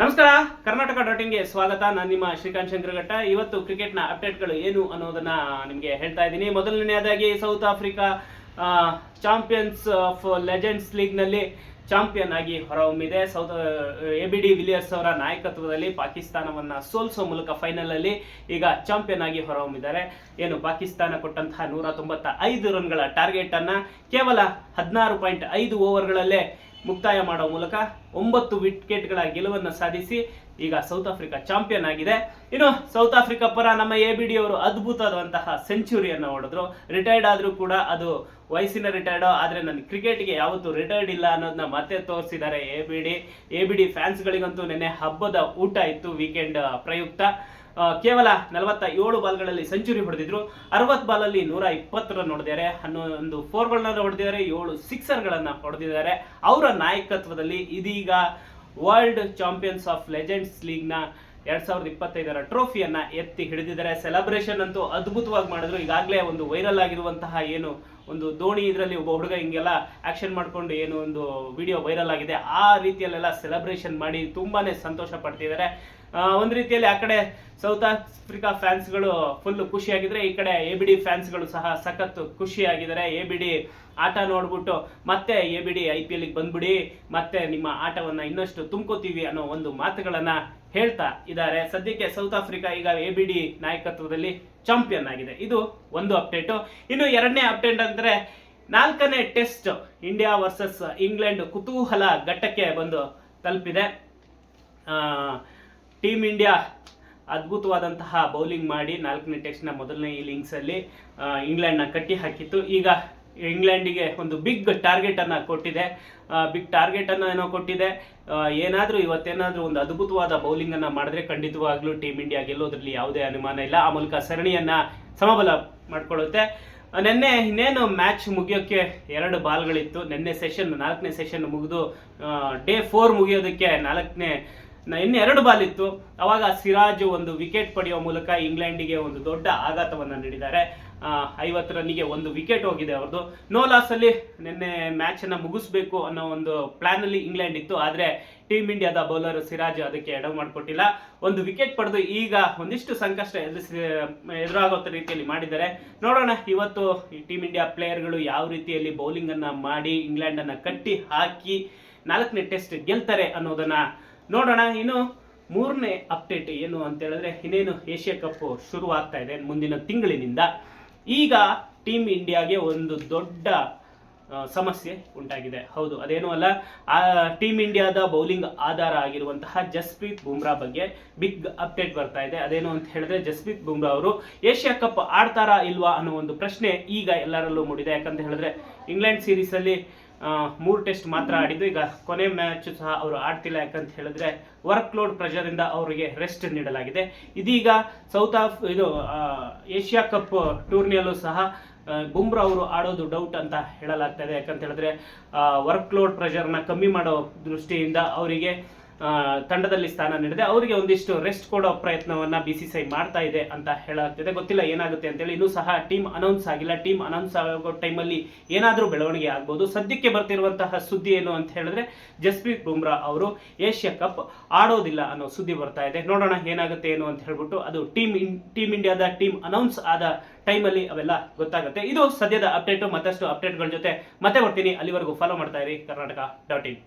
ನಮಸ್ಕಾರ, ಕರ್ನಾಟಕ ಡಾಟ್ ಸ್ವಾಗತ. ನಾನು ನಿಮ್ಮ ಶ್ರೀಕಾಂತ್ ಶಂಕರಘಟ್ಟ. ಇವತ್ತು ಕ್ರಿಕೆಟ್ನ ಅಪ್ಡೇಟ್ಗಳು ಏನು ಅನ್ನೋದನ್ನ ನಿಮಗೆ ಹೇಳ್ತಾ ಇದ್ದೀನಿ. ಮೊದಲನೆಯದಾಗಿ South Africa champions of legends ಲೀಗ್ನಲ್ಲಿ champion ಆಗಿ ಹೊರಹೊಮ್ಮಿದೆ. South A B de Villiers ಅವರ ನಾಯಕತ್ವದಲ್ಲಿ ಪಾಕಿಸ್ತಾನವನ್ನ ಸೋಲಿಸೋ ಮೂಲಕ ಫೈನಲ್ ಅಲ್ಲಿ ಈಗ ಚಾಂಪಿಯನ್ ಆಗಿ ಹೊರಹೊಮ್ಮಿದ್ದಾರೆ. ಏನು, ಪಾಕಿಸ್ತಾನ ಕೊಟ್ಟಂತಹ ನೂರ ತೊಂಬತ್ತ ಐದು ರನ್ಗಳ ಟಾರ್ಗೆಟ್ ಅನ್ನ ಕೇವಲ ಹದಿನಾರು ಪಾಯಿಂಟ್ ಐದು ಓವರ್ಗಳಲ್ಲೇ ಮುಕ್ತಾಯ ಮಾಡೋ ಮೂಲಕ ಒಂಬತ್ತು ವಿಕೆಟ್ಗಳ ಗೆಲುವನ್ನು ಸಾಧಿಸಿ ಈಗ ಸೌತ್ ಆಫ್ರಿಕಾ ಚಾಂಪಿಯನ್ ಆಗಿದೆ. ಇನ್ನು ಸೌತ್ ಆಫ್ರಿಕಾ ಪರ ನಮ್ಮ ಎ ಬಿ ಡಿ ಅವರು ಅದ್ಭುತವಾದಂತಹ ಸೆಂಚುರಿಯನ್ನು ಹೊಡೆದ್ರು. ರಿಟೈರ್ಡ್ ಆದರೂ ಕೂಡ ಅದು ವಯಸ್ಸಿನ ರಿಟೈರ್ಡ್ ಆದರೆ ನನ್ನ ಕ್ರಿಕೆಟ್ಗೆ ಯಾವತ್ತೂ ರಿಟೈರ್ಡ್ ಇಲ್ಲ ಅನ್ನೋದನ್ನ ಮತ್ತೆ ತೋರಿಸಿದ್ದಾರೆ A B D A B D ಫ್ಯಾನ್ಸ್ಗಳಿಗಂತೂ ನಿನ್ನೆ ಹಬ್ಬದ ಊಟ ಇತ್ತು ವೀಕೆಂಡ್ ಪ್ರಯುಕ್ತ. ಕೇವಲ ನಲವತ್ತ ಏಳು ಬಾಲ್ಗಳಲ್ಲಿ ಸೆಂಚುರಿ ಹೊಡೆದಿದ್ರು. ಅರವತ್ತು ಬಾಲಲ್ಲಿ ನೂರ ಇಪ್ಪತ್ತು ರನ್ ಹೊಡೆದಿದ್ದಾರೆ ಹನ್ನೊಂದು ಫೋರ್ಗಳನ್ನ ಹೊಡೆದಿದ್ದಾರೆ. ಏಳು ಸಿಕ್ಸರ್ಗಳನ್ನು ಹೊಡೆದಿದ್ದಾರೆ. ಅವರ ನಾಯಕತ್ವದಲ್ಲಿ ಇದೀಗ ವರ್ಲ್ಡ್ ಚಾಂಪಿಯನ್ಸ್ ಆಫ್ ಲೆಜೆಂಡ್ಸ್ ಲೀಗ್ನ ಎರಡ್ ಸಾವಿರದ ಇಪ್ಪತ್ತೈದರ ಟ್ರೋಫಿಯನ್ನ ಎತ್ತಿ ಹಿಡಿದಿದ್ದಾರೆ. ಸೆಲೆಬ್ರೇಷನ್ ಅಂತೂ ಅದ್ಭುತವಾಗಿ ಮಾಡಿದ್ರು. ಈಗಾಗಲೇ ಒಂದು ವೈರಲ್ ಆಗಿರುವಂತಹ ಏನು ಒಂದು ದೋಣಿ ಇದರಲ್ಲಿ ಒಬ್ಬ ಹುಡುಗ ಹಿಂಗೆಲ್ಲ ಆಕ್ಷನ್ ಮಾಡಿಕೊಂಡು ಏನು ಒಂದು ವಿಡಿಯೋ ವೈರಲ್ ಆಗಿದೆ, ಆ ರೀತಿಯಲ್ಲೆಲ್ಲ ಸೆಲೆಬ್ರೇಷನ್ ಮಾಡಿ ತುಂಬಾ ಸಂತೋಷ ಪಡ್ತಿದ್ದಾರೆ ಒಂದು ರೀತಿಯಲ್ಲಿ ಆ ಕಡೆ ಸೌತ್ ಆಫ್ರಿಕಾ ಫ್ಯಾನ್ಸ್ಗಳು ಫುಲ್ ಖುಷಿಯಾಗಿದ್ರೆ, ಈ ಕಡೆ ಎ ಬಿ ಡಿ ಫ್ಯಾನ್ಸ್ಗಳು ಸಹ ಸಖತ್ತು ಖುಷಿಯಾಗಿದ್ದಾರೆ ಎ ಬಿ ಡಿ ಆಟ ನೋಡ್ಬಿಟ್ಟು ಮತ್ತೆ A B D I P ಎಲ್ಗೆ ಬಂದ್ಬಿಡಿ, ಮತ್ತೆ ನಿಮ್ಮ ಆಟವನ್ನು ಇನ್ನಷ್ಟು ತುಂಬ್ಕೋತೀವಿ ಅನ್ನೋ ಒಂದು ಮಾತುಗಳನ್ನು ಹೇಳ್ತಾ ಇದ್ದಾರೆ. ಸದ್ಯಕ್ಕೆ ಸೌತ್ ಆಫ್ರಿಕಾ ಈಗ ಎ ಬಿ ಡಿ ನಾಯಕತ್ವದಲ್ಲಿ ಚಾಂಪಿಯನ್ ಆಗಿದೆ. ಇದು ಒಂದು ಅಪ್ಡೇಟು ಇನ್ನು ಎರಡನೇ ಅಪ್ಡೇಟ್ ಅಂದ್ರೆ ನಾಲ್ಕನೇ ಟೆಸ್ಟ್ ಇಂಡಿಯಾ ವರ್ಸಸ್ ಇಂಗ್ಲೆಂಡ್ ಕುತೂಹಲ ಘಟ್ಟಕ್ಕೆ ಬಂದು ತಲುಪಿದೆ. ಟೀಮ್ ಇಂಡಿಯಾ ಅದ್ಭುತವಾದಂತಹ ಬೌಲಿಂಗ್ ಮಾಡಿ ನಾಲ್ಕನೇ ಟೆಸ್ಟ್ನ ಮೊದಲನೇ ಇನ್ನಿಂಗ್ಸಲ್ಲಿ ಇಂಗ್ಲೆಂಡ್ನ ಕಟ್ಟಿ ಹಾಕಿತ್ತು. ಈಗ ಇಂಗ್ಲೆಂಡಿಗೆ ಒಂದು ಬಿಗ್ ಟಾರ್ಗೆಟ್ ಅನ್ನ ಕೊಟ್ಟಿದೆ. ಬಿಗ್ ಟಾರ್ಗೆಟ್ ಅನ್ನ ಏನೋ ಕೊಟ್ಟಿದೆ. ಏನಾದರೂ ಇವತ್ತೇನಾದರೂ ಒಂದು ಅದ್ಭುತವಾದ ಬೌಲಿಂಗ್ ಅನ್ನ ಮಾಡಿದ್ರೆ ಖಂಡಿತವಾಗ್ಲೂ ಟೀಮ್ ಇಂಡಿಯಾ ಗೆಲ್ಲೋದ್ರಲ್ಲಿ ಯಾವುದೇ ಅನುಮಾನ ಇಲ್ಲ. ಆ ಮೂಲಕ ಸರಣಿಯನ್ನ ಸಮಬಲ ಮಾಡ್ಕೊಳ್ಳುತ್ತೆ. ನಿನ್ನೆ ನೆನ್ನೆ ಇನ್ನೇನು ಮ್ಯಾಚ್ ಮುಗಿಯೋಕ್ಕೆ ಎರಡು ಬಾಲ್ಗಳಿತ್ತು ನಿನ್ನೆ ಸೆಷನ್ ನಾಲ್ಕನೇ ಸೆಷನ್ ಮುಗಿದು ಡೇ ಫೋರ್ ಮುಗಿಯೋದಕ್ಕೆ ನಾಲ್ಕನೇ ಇನ್ನು ಎರಡು ಬಾಲ್ ಇತ್ತು. ಅವಾಗ ಸಿರಾಜ್ ಒಂದು ವಿಕೆಟ್ ಪಡೆಯುವ ಮೂಲಕ ಇಂಗ್ಲೆಂಡಿಗೆ ಒಂದು ದೊಡ್ಡ ಆಘಾತವನ್ನು ನೀಡಿದ್ದಾರೆ. ಐವತ್ತು ರನ್ನಿಗೆ ಒಂದು ವಿಕೆಟ್ ಹೋಗಿದೆ ಅವ್ರದ್ದು ನೋ ಲಾಸ್ ಅಲ್ಲಿ ನಿನ್ನೆ ಮ್ಯಾಚ್ ಅನ್ನ ಮುಗಿಸ್ಬೇಕು ಅನ್ನೋ ಒಂದು ಪ್ಲಾನ್ ಅಲ್ಲಿ ಇಂಗ್ಲೆಂಡ್ ಇತ್ತು. ಆದ್ರೆ ಟೀಮ್ ಇಂಡಿಯಾದ ಬೌಲರ್ ಸಿರಾಜ್ ಅದಕ್ಕೆ ಎಡವು ಮಾಡಿಕೊಟ್ಟಿಲ್ಲ. ಒಂದು ವಿಕೆಟ್ ಪಡೆದು ಈಗ ಒಂದಿಷ್ಟು ಸಂಕಷ್ಟ ಎದುರಾಗೋ ರೀತಿಯಲ್ಲಿ ಮಾಡಿದ್ದಾರೆ. ನೋಡೋಣ ಇವತ್ತು ಟೀಮ್ ಇಂಡಿಯಾ ಪ್ಲೇಯರ್ಗಳು ಯಾವ ರೀತಿಯಲ್ಲಿ ಬೌಲಿಂಗ್ ಅನ್ನ ಮಾಡಿ ಇಂಗ್ಲೆಂಡ್ ಕಟ್ಟಿ ಹಾಕಿ ನಾಲ್ಕನೇ ಟೆಸ್ಟ್ ಗೆಲ್ತಾರೆ ಅನ್ನೋದನ್ನ ನೋಡೋಣ, ಇನ್ನು ಮೂರನೇ ಅಪ್ಡೇಟ್ ಏನು ಅಂತ ಹೇಳಿದ್ರೆ ಇನ್ನೇನು ಏಷ್ಯಾ ಕಪ್ ಶುರು ಆಗ್ತಾ ಇದೆ ಮುಂದಿನ ತಿಂಗಳಿನಿಂದ. ಈಗ ಟೀಮ್ ಇಂಡಿಯಾಗೆ ಒಂದು ದೊಡ್ಡ ಸಮಸ್ಯೆ ಉಂಟಾಗಿದೆ. ಹೌದು, ಅದೇನೂ ಅಲ್ಲ. ಆ ಟೀಮ್ ಇಂಡಿಯಾದ ಬೌಲಿಂಗ್ ಆಧಾರ ಆಗಿರುವಂತಹ ಜಸ್ಪ್ರೀತ್ ಬುಮ್ರಾ ಬಗ್ಗೆ ಬಿಗ್ ಅಪ್ಡೇಟ್ ಬರ್ತಾ ಇದೆ. ಅದೇನು ಅಂತ ಹೇಳಿದ್ರೆ ಜಸ್ಪ್ರೀತ್ ಬುಮ್ರಾ ಅವರು ಏಷ್ಯಾ ಕಪ್ ಆಡ್ತಾರಾ ಇಲ್ವಾ ಅನ್ನೋ ಒಂದು ಪ್ರಶ್ನೆ ಈಗ ಎಲ್ಲರಲ್ಲೂ ಮೂಡಿದೆ. ಯಾಕಂತ ಹೇಳಿದ್ರೆ ಇಂಗ್ಲೆಂಡ್ ಸೀರೀಸ್ ಅಲ್ಲಿ ಮೂರು ಟೆಸ್ಟ್ ಮಾತ್ರ ಆಡಿದ್ದು. ಈಗ ಕೊನೆ ಮ್ಯಾಚ್ ಸಹ ಅವರು ಆಡ್ತಿಲ್ಲ. ಯಾಕಂತ ಹೇಳಿದ್ರೆ ವರ್ಕ್ ಲೋಡ್ ಪ್ರೆಷರ್ ಇಂದ ಅವರಿಗೆ ರೆಸ್ಟ್ ನೀಡಲಾಗಿದೆ. ಇದೀಗ ಸೌತ್ ಆಫ್ ಇದು ಏಷ್ಯಾ ಕಪ್ ಟೂರ್ನಿಯಲ್ಲೂ ಸಹ ಬುಮ್ರಾ ಅವರು ಆಡೋದು ಡೌಟ್ ಅಂತ ಹೇಳಲಾಗ್ತಾ ಇದೆ. ಯಾಕಂತ ಹೇಳಿದ್ರೆ ವರ್ಕ್ ಲೋಡ್ ಪ್ರೆಷರ್ನ ಕಮ್ಮಿ ಮಾಡೋ ದೃಷ್ಟಿಯಿಂದ ಅವರಿಗೆ ತಂಡದಲ್ಲಿ ಸ್ಥಾನ ನೀಡಿದೆ. ಅವರಿಗೆ ಒಂದಿಷ್ಟು ರೆಸ್ಟ್ ಕೊಡೋ ಪ್ರಯತ್ನವನ್ನ ಬಿ ಸಿ ಸಿ ಐ ಮಾಡ್ತಾ ಇದೆ ಅಂತ ಹೇಳಾಗ್ತಿದೆ. ಗೊತ್ತಿಲ್ಲ ಏನಾಗುತ್ತೆ ಅಂತೇಳಿ. ಇನ್ನೂ ಸಹ ಟೀಮ್ ಅನೌನ್ಸ್ ಆಗಿಲ್ಲ. ಟೀಮ್ ಅನೌನ್ಸ್ ಆಗೋ ಟೈಮಲ್ಲಿ ಏನಾದರೂ ಬೆಳವಣಿಗೆ ಆಗ್ಬೋದು. ಸದ್ಯಕ್ಕೆ ಬರ್ತಿರುವಂತಹ ಸುದ್ದಿ ಏನು ಅಂತ ಹೇಳಿದ್ರೆ, ಜಸ್ಪ್ರೀತ್ ಬುಮ್ರಾ ಅವರು ಏಷ್ಯಾ ಕಪ್ ಆಡೋದಿಲ್ಲ ಅನ್ನೋ ಸುದ್ದಿ ಬರ್ತಾ ಇದೆ. ನೋಡೋಣ ಏನಾಗುತ್ತೆ ಏನು ಅಂತ ಹೇಳ್ಬಿಟ್ಟು ಅದು ಟೀಮ್ ಟೀಮ್ ಇಂಡಿಯಾದ ಟೀಮ್ ಅನೌನ್ಸ್ ಆದ ಟೈಮಲ್ಲಿ ಅವೆಲ್ಲ ಗೊತ್ತಾಗುತ್ತೆ. ಇದು ಸದ್ಯದ ಅಪ್ಡೇಟು ಮತ್ತಷ್ಟು ಅಪ್ಡೇಟ್ಗಳ ಜೊತೆ ಮತ್ತೆ ಬರ್ತೀನಿ. ಅಲ್ಲಿವರೆಗೂ ಫಾಲೋ ಮಾಡ್ತಾ ಇರಿ. Karnataka dot in.